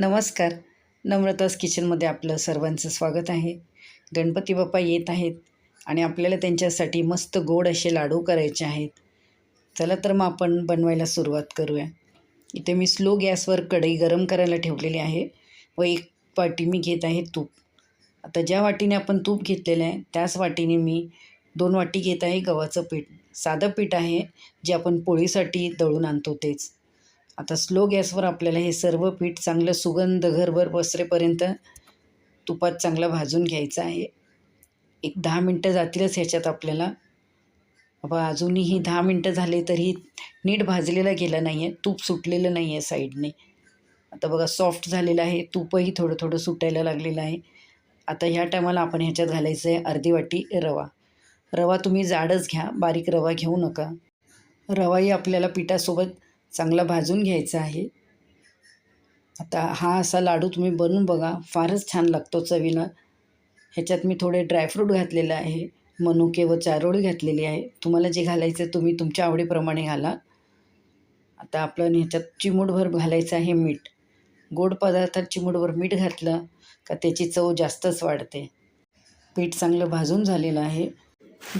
नमस्कार. नम्रतास किचनमध्ये आपलं सर्वांचं स्वागत आहे. गणपती बाप्पा येत आहेत आणि आपल्याला त्यांच्यासाठी मस्त गोड असे लाडू करायचे आहेत. चला तर मग आपण बनवायला सुरुवात करूया. इथे मी स्लो गॅसवर कढई गरम करायला ठेवलेली आहे व एक वाटी मी घेत आहे तूप. आता ज्या वाटीने आपण तूप घेतलेलं आहे त्याच वाटीने मी दोन वाटी घेत आहे गव्हाचं पीठ. साधं पीठ आहे जे आपण पोळीसाठी दळून आणतो तेच. आता स्लो गॅसवर आपल्याला हे सर्व पीठ चांगलं सुगंध घरभर पसरेपर्यंत तुपात चांगलं भाजून घ्यायचं आहे. एक दहा मिनटं जातीलच ह्याच्यात आपल्याला. बाबा अजूनही दहा मिनटं झाले तरी नीट भाजलेला गेला नाही आहे तूप सुटलेलं नाही आहे साईडने. आता बघा सॉफ्ट झालेलं आहे. तूपही थोडं थोडं सुटायला लागलेलं आहे. आता ह्या टायमाला आपण ह्याच्यात घालायचं आहे अर्धी वाटी रवा. रवा तुम्ही जाडच घ्या. बारीक रवा घेऊ नका. रवाही आपल्याला पिठासोबत चांगला भाजून घ्यायचा आहे. आता हा असा लाडू तुम्ही बनवून बघा. फारच छान लागतो चवीला ह्याच्यात मी थोडे ड्रायफ्रूट घातलेलं आहे. मनुके व चारोळी घातलेली आहे. तुम्हाला जे घालायचं तुम्ही तुमच्या आवडीप्रमाणे घाला. आता आपलं ह्याच्यात चिमूटभर घालायचं आहे मीठ. गोड पदार्थात चिमूटभर मीठ घातलं का त्याची चव जास्तच वाढते. पीठ चांगलं भाजून झालेलं आहे.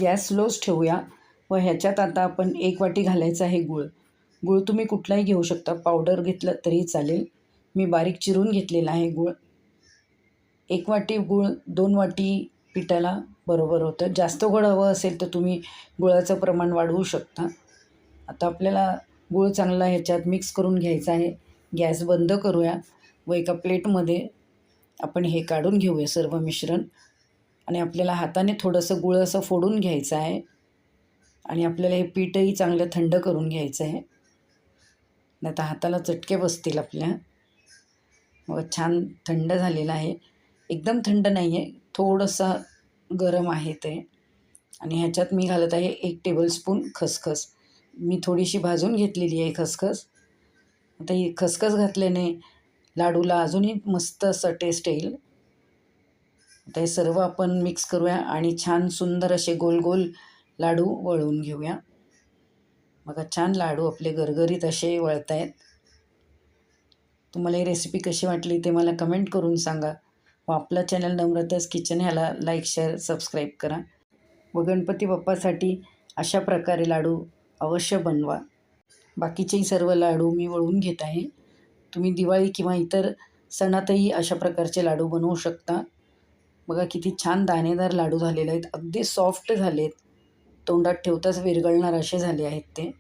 गॅस स्लोच ठेवूया व ह्याच्यात आता आपण एक वाटी घालायचं आहे गूळ. गूळ तुम्ही कुठलाही घेऊ शकता. पावडर घेतलं तरी चालेल. मी बारीक चिरून घेतलेला आहे गूळ. एक वाटी गूळ दोन वाटी पिठाला बरोबर होतं. जास्त गोड हवं असेल तर तुम्ही गुळाचं प्रमाण वाढवू शकता. आता आपल्याला गूळ चांगला ह्याच्यात मिक्स करून घ्यायचा आहे. गॅस बंद करूया व एका प्लेटमध्ये आपण हे काढून घेऊया सर्व मिश्रण. आणि आपल्याला हाताने थोडंसं गुळ असं फोडून घ्यायचं आहे. आणि आपल्याला हे पीठही चांगलं थंड करून घ्यायचं आहे. नाही तर हाताला चटके बसतील आपल्या. व छान थंड झालेलं आहे. एकदम थंड नाही आहे थोडंसं गरम आहे ते. आणि ह्याच्यात मी घालत आहे एक टेबलस्पून खसखस. मी थोडीशी भाजून घेतलेली आहे खसखस. आता ही खसखस घातल्याने लाडूला अजूनही मस्त असं टेस्ट येईल. आता हे सर्व आपण मिक्स करूया आणि छान सुंदर असे गोल गोल लाडू वळवून घेऊया. बघा छान लाडू आपले गरगरीत असे वळत आहेत तुम्हाला ही रेसिपी कशी वाटली ते मला कमेंट करून सांगा. व आपला चॅनल नम्रताच किचन ह्याला लाईक शेअर सबस्क्राईब करा. व गणपती बाप्पासाठी अशा प्रकारे लाडू अवश्य बनवा. बाकीचेही सर्व लाडू मी वळून घेत आहे. तुम्ही दिवाळी किंवा इतर सणातही अशा प्रकारचे लाडू बनवू शकता. बघा किती छान दाणेदार लाडू झालेले आहेत. अगदी सॉफ्ट झालेत. तोंडात ठेवताच विरघळणार असे झाले आहेत ते.